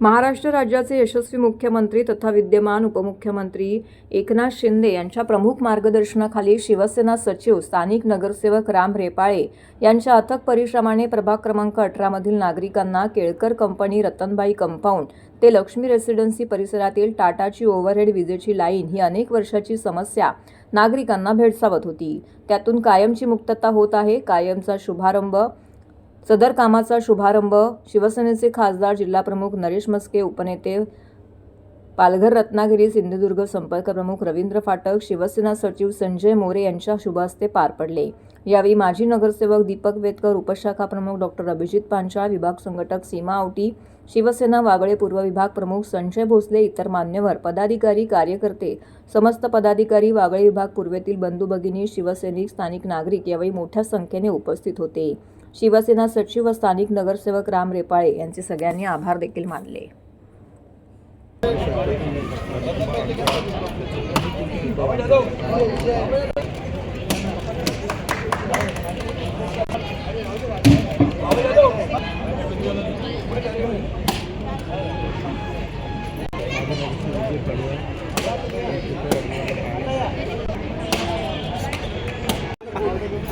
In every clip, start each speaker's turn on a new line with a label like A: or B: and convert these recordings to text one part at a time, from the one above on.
A: महाराष्ट्र राज्याचे यशस्वी मुख्यमंत्री तथा विद्यमान उपमुख्यमंत्री एकनाथ शिंदे यांच्या प्रमुख मार्गदर्शनाखाली शिवसेना सचिव स्थानिक नगरसेवक राम रेपाळे यांच्या अथक परिश्रमाने प्रभाग क्रमांक अठरामधील नागरिकांना केळकर कंपनी रतनबाई कंपाऊंड ते लक्ष्मी रेसिडेन्सी परिसरातील टाटाची ओव्हरहेड विजेची लाईन ही अनेक वर्षाची समस्या नागरिकांना भेडसावत होती. त्यातून कायमची मुक्तता होत आहे. कायमचा शुभारंभ सदर कामाचा शुभारंभ शिवसेनेचे खासदार जिल्हाप्रमुख नरेश मस्के उपनेते पालघर रत्नागिरी सिंधुदुर्ग संपर्क प्रमुख रवींद्र फाटक शिवसेना सचिव संजय मोरे यांच्या शुभहस्ते पार पडले. यावेळी माजी नगरसेवक दीपक वेदकर उपशाखा प्रमुख डॉक्टर अभिजित पांचाळ विभाग संघटक सीमा आवटी शिवसेना वागळे पूर्व विभाग प्रमुख संजय भोसले इतर मान्यवर पदाधिकारी कार्यकर्ते समस्त पदाधिकारी वागळे विभाग पूर्वेतील बंधू भगिनी शिवसैनिक स्थानिक नागरिक यावेळी मोठ्या संख्येने उपस्थित होते. शिवसेना सचिव व स्थानिक नगरसेवक राम रेपाळे यांचे सगळ्यांनी आभार देखील मानले.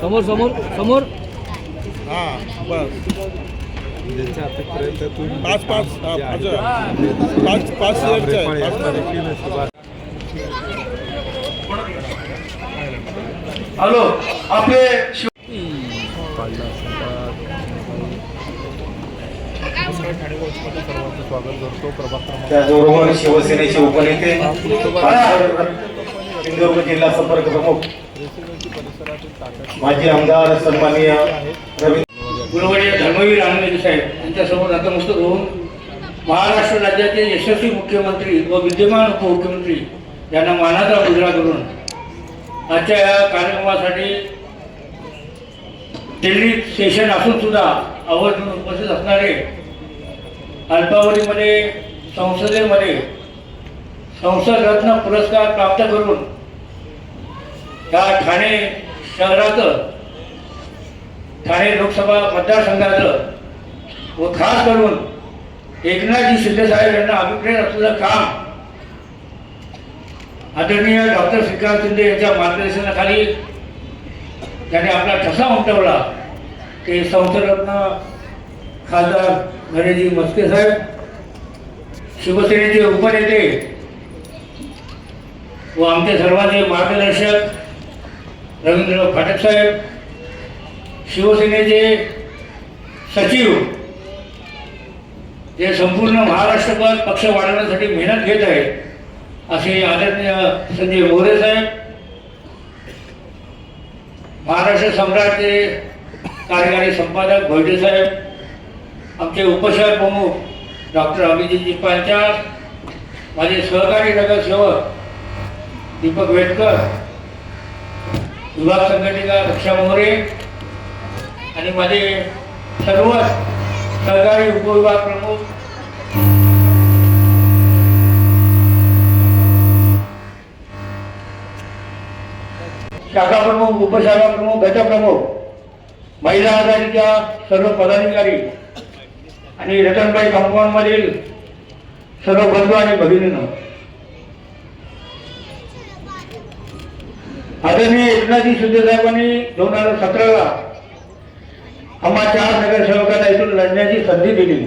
B: समोर समोर समोर.
C: पाच पाच. पाच पाच.
D: हॅलो आपले त्याचबरोबर शिवसेनेचे उपनेते सिंधुदुर्ग जिल्हा संपर्क प्रमुख माजी आमदार सन्माननीय रवी
E: गुणवडीय धर्मवीर आनंद साहेब यांच्यासमोर नतमस्तक होऊन महाराष्ट्र राज्याचे यशस्वी मुख्यमंत्री व विद्यमान उपमुख्यमंत्री यांना मानाचा मुजरा करून आजच्या या कार्यक्रमासाठी दिल्ली सेशन असून सुद्धा आवर्जून उपस्थित असणारे अल्पावधीमध्ये संसदेमध्ये संसद रत्न पुरस्कार प्राप्त करून या ठाणे शहराचं ठाणे लोकसभा मतदारसंघाचं व खास करून एकनाथजी शिंदेसाहेब यांना अभिप्रेत असलेलं काम आदरणीय डॉक्टर श्रीकांत शिंदे यांच्या मार्गदर्शनाखाली त्याने आपला ठसा उमटवला. ते संसदरत्न खासदार नरेजी मस्के साहेब शिवसेनेचे उपनेते व आमचे सर्वांचे मार्गदर्शक रवींद्र फाटक साहेब शिवसेनेचे सचिव जे संपूर्ण महाराष्ट्रभर पक्ष वाढवण्यासाठी मेहनत घेत आहेत असे आदरणीय संजय मोरे साहेब महाराष्ट्र सम्राटचे कार्यकारी संपादक भोयटे साहेब आमचे उपशहर प्रमुख डॉक्टर अभिजितजी पांचाळ माझे सहकारी नगरसेवक दीपक वेटकर विभाग संघटिका रक्षा मोरे आणि माझे सर्वच सहकारी उपविभाग प्रमुख शाखा प्रमुख उपशाखा प्रमुख गटप्रमुख प्रमुख महिला आघाडीच्या सर्व पदाधिकारी आणि रतनबाई कंपाऊंड मधील सर्व बंधू आणि भगिनींनो. आदरणीय एकनाथजी शिंदे साहेबांनी दोन हजार सतराला आम्हा चार नगरसेवकांना इथून लढण्याची संधी दिली.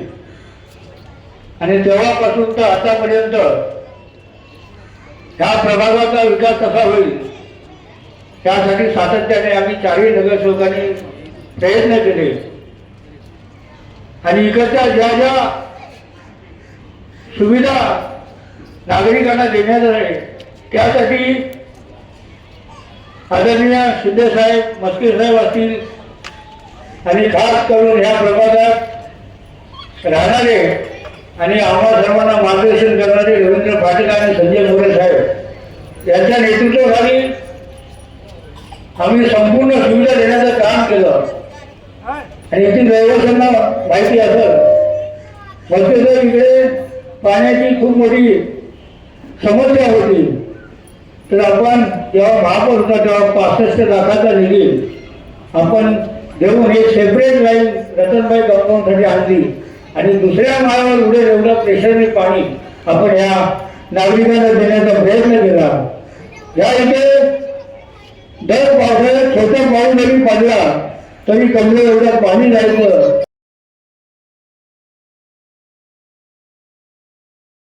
E: आणि तेव्हापासून तर आतापर्यंत ह्या प्रभागाचा विकास कसा होईल त्यासाठी सातत्याने आम्ही चारही नगरसेवकांनी प्रयत्न केले. आणि इकडच्या ज्या ज्या सुविधा नागरिकांना देण्यात आहे त्यासाठी आदरणीय शिंदे साहेब मस्के साहेब असतील आणि खास करून ह्या प्रभागात राहणारे आणि आम्हा सर्वांना मार्गदर्शन करणारे रवींद्र पाटील आणि संजय मोरे साहेब यांच्या नेतृत्वाखाली आम्ही संपूर्ण सुविधा देण्याचं काम केलं. आणि येथील रहिवाशांना माहिती असं मस्के इकडे पाण्याची खूप मोठी समस्या होती. तर आपण जेव्हा महापौर होता तेव्हा पासष्ट लाखाचा निधी आपण देऊन हे सेपरेट लाईन रतनबाई कंपाऊंडसाठी आणली आणि दुसऱ्या माळावर उडे एवढं प्रेशरने पाणी आपण या नागरिकांना देण्याचा प्रयत्न केला. या इथे दर पावसाळ्यात छोटा पाऊस जरी पडला तरी कमरे एवढं पाणी जायचं.